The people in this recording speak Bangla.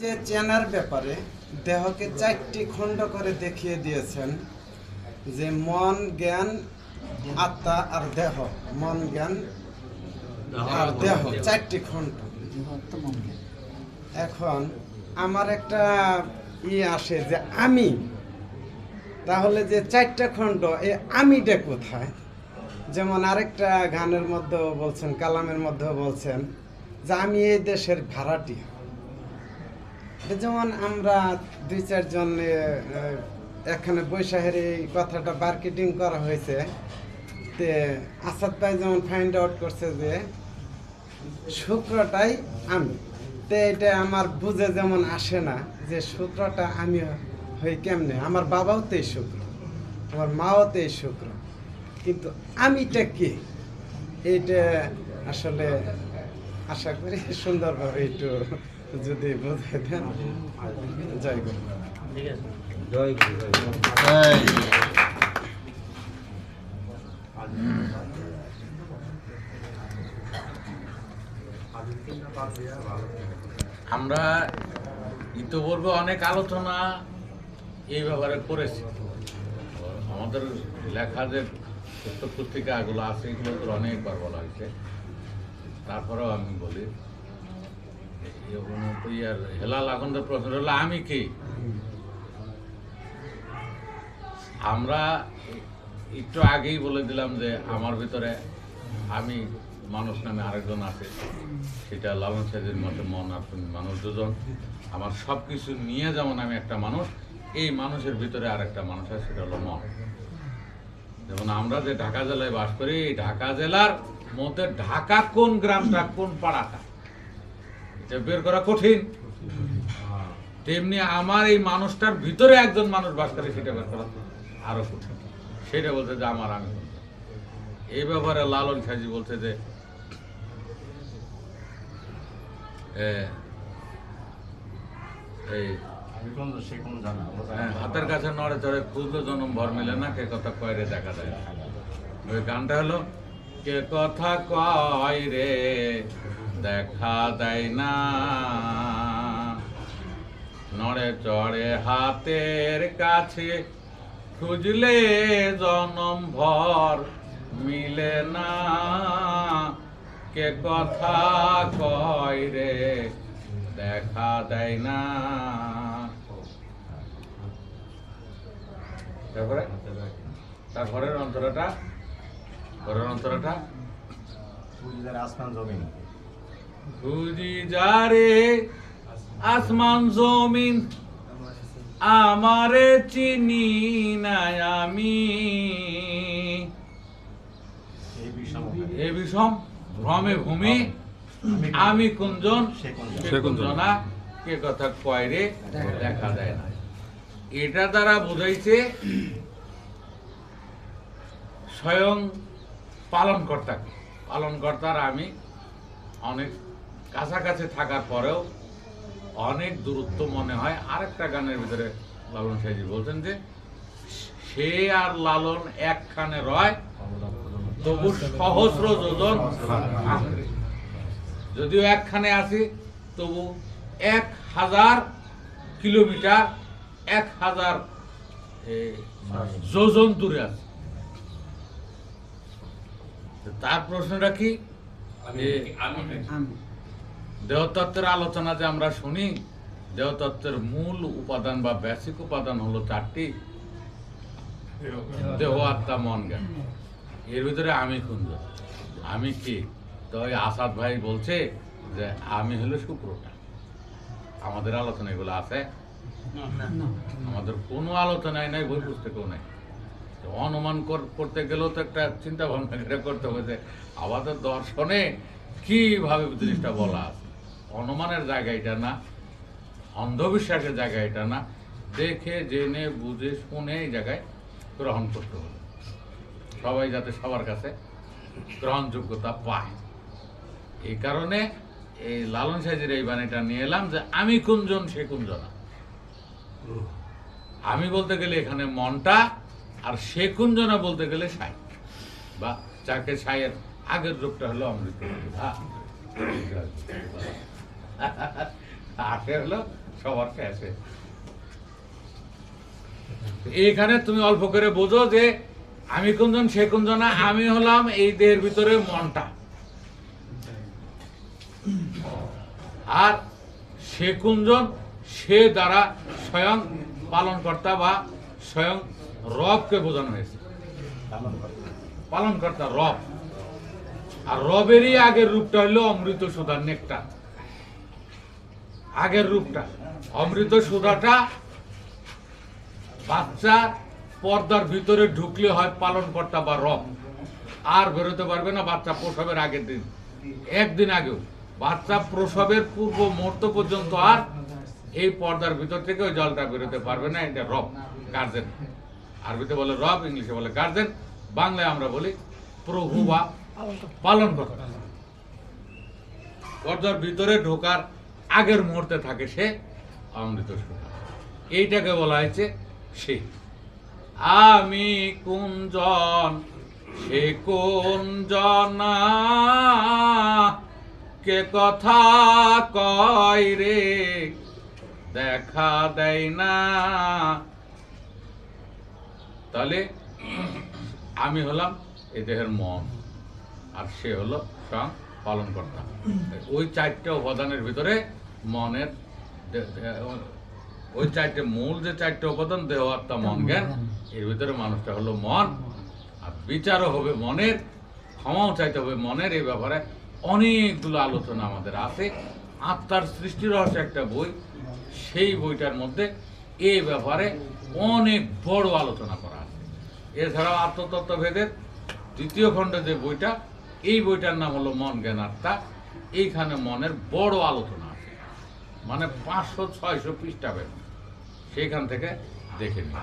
যে চেনার ব্যাপারে দেহকে চারটি খণ্ড করে দেখিয়ে দিয়েছেন যে মন, জ্ঞান, আত্মা আর দেহ। মন, জ্ঞান আর দেহ, চারটি খণ্ড। এখন আমার একটা ই আসে যে আমি, তাহলে যে চারটা খণ্ড, এই আমিটা কোথায়? যেমন আরেকটা গানের মধ্যেও বলছেন, কালামের মধ্যেও বলছেন যে আমি এই দেশের ভাড়াটিয়া। যেমন আমরা দুই চারজন এখানে বৈশাখের এই কথাটা মার্কেটিং করা হয়েছে। তে আসাদ ভাই যেমন ফাইন্ড আউট করছে যে শুক্রটাই আমি। তো এটা আমার বুঝে যেমন আসে না যে শুক্রটা আমি হই কেমনে। আমার বাবাও তো এই শুক্র আমার মাও তো এই শুক্র কিন্তু আমিটা কে? এইটা আসলে আশা করি সুন্দরভাবে একটু যদি জয় গুরু। আমরা ইতিপূর্বে অনেক আলোচনা এই ব্যাপারে করেছি। আমাদের লেখা যে পত্রিকাগুলো আছে, এগুলো অনেকবার বলা হয়েছে। তারপরেও আমি বলি আমি কি আমরা একটু আগেই বলে দিলাম যে আমার ভিতরে আমি মানুষ নামে আরেকজন আছে। সেটা লালন সাহেবের মতে মন আর তুমি মানুষ দুজন। আমার সব কিছু নিয়ে যেমন আমি একটা মানুষ, এই মানুষের ভিতরে আরেকটা মানুষ আছে, সেটা হলো মন। যেমন আমরা যে ঢাকা জেলায় বাস করি ঢাকা জেলার মধ্যে ঢাকা কোন গ্রামটা, কোন পাড়াটা? এটা বের করা কঠিন। তেমনি আমার এই মানুষটার ভিতরে একজন মানুষ বাস করে সেটা বের করা আরও কঠিন। সেটা বলতে যে আমার আমি। এই ব্যাপারে লালন সাজি বলছে যে এই হ্যাঁ, হাতের কাছে নড়ে চড়ে খুঁজলো জনম ভর মিলে না কে কথা কয় রে দেখা যায়। ওই গানটা হলো কে কথা কয় রে? দেখা দেয় না। নড়ে চড়ে হাতের কাছে খুঁজলে জনম ভর মিলে না। কে কথা কয় রে? দেখা দেয় না। তারপরে? তারপরের অন্তরটা? পরের অন্তরটা? আসমান জমিন। যারে আসমান জমিন আমারে চিনি নাই আমি। এই বিষম এ বিষম ভ্রমে ভূমি আমি কুঞ্জন কুঞ্জন। সে কুঞ্জনা কে কথা কয় রে দেখা যায় না। এটা দ্বারা বোঝাইছে স্বয়ং পালনকর্তাকে। পালনকর্তার আমি অনেক কাছাকাছি থাকার পরেও অনেক দূরত্ব মনে হয় আরেকটা গানের ভিতরে লালন সাহেজি বলছেন যে সে আর লালন একখানে রয় তবু সহস্র যোজন যদিও একখানে আছি তবু এক হাজার কিলোমিটার এক হাজার যোজন দূরে আছে। তার প্রশ্নটা কি? আমি দেহতত্ত্বের আলোচনা যে আমরা শুনি দেহতত্ত্বের মূল উপাদান বা বেসিক উপাদান হলো চারটি। দেহ আত্মা মন জ্ঞান। এর ভিতরে আমি খুঁজব আমি কি? তো ওই আসাদ ভাই বলছে যে আমি হলো শুক্রটা। আমাদের আলোচনা এগুলো আছে? আমাদের কোনো আলোচনায় নাই বই পুস্তকেও নাই। অনুমান করতে গেলেও তো একটা চিন্তা ভাবনা করে করতে হবে যে আমাদের দর্শনে কীভাবে জিনিসটা বলা আছে? অনুমানের জায়গা এটা না, অন্ধবিশ্বাসের জায়গা এটা না। দেখে, জেনে, বুঝে, শুনে এই জায়গায় গ্রহণ করতে হবে। সবাই যাতে সবার কাছে গ্রহণযোগ্যতা পায়। এই কারণে এই লালন সাহেজের এই বাণীটা নিয়ে এলাম যে, আমি কুঞ্জন, সে কুঞ্জনা। আমি বলতে গেলে এখানে মনটা আর সে কুঞ্জনা বলতে গেলে সাই। বা যাকে সাইয়ের আগের রূপটা হলো অমৃত এইখানে তুমি অল্প করে বোঝো যে আমি কোনজন, সে কোনজন আমি হলাম এই দেহের ভিতরে মনটা। আর সে কুঞ্জন সে দ্বারা স্বয়ং পালনকর্তা বা স্বয়ং রবকে বোঝানো হয়েছে। পালনকর্তা রব। আর রবেরই আগের রূপটা হলো অমৃত সুধার নেকটা। আগের রূপটা, অমৃত সুধাটা বাচ্চা পর্দার ভিতরে ঢুকলে হয় পালনকর্তা বা রব। আর বেরোতে পারবে না বাচ্চা প্রসবের আগের দিন। একদিন আগেও। বাচ্চা প্রসবের পূর্ব মুহূর্ত পর্যন্ত আর এই পর্দার ভিতর থেকে ওই জলটা বেরোতে পারবে না, এটা রব গার্জেন আরবিতে বলে রব, ইংলিশে বলে গার্জেন বাংলায় আমরা বলি প্রভু বা পালন কর্তা। পর্দার ভিতরে ঢোকার আগের মুহূর্তে থাকে সে অমৃত সুধা এইটাকে বলা হয়েছে সে। আমি কুঞ্জন সে কুঞ্জনা কে কথা কয় রে? দেখা দেয় না। তাহলে আমি হলাম এই দেহের মন, আর সে হলো স্বয়ং করতাম ওই চারটে উপাদানের ভিতরে মনের ওই চারটে মূল যে চারটে উপাদান দেহ আত্মা মন জ্ঞান এর ভিতরে মানুষটা হলো মন। আর বিচারও হবে মনের ক্ষমাও চাইতে হবে মনের এই ব্যাপারে। অনেকগুলো আলোচনা আমাদের আছে। আত্মার সৃষ্টি রহস্য একটা বই। সেই বইটার মধ্যে এই ব্যাপারে অনেক বড় আলোচনা করা আছে। এছাড়াও আত্মতত্ত্ব ভেদের দ্বিতীয় খণ্ডে যে বইটা এই বইটার নাম হলো মন জ্ঞান আত্মা। এইখানে মনের বড় আলোচনা আছে। মানে পাঁচশো, ছয়শো পৃষ্ঠা বের। সেইখান থেকে দেখে নিন।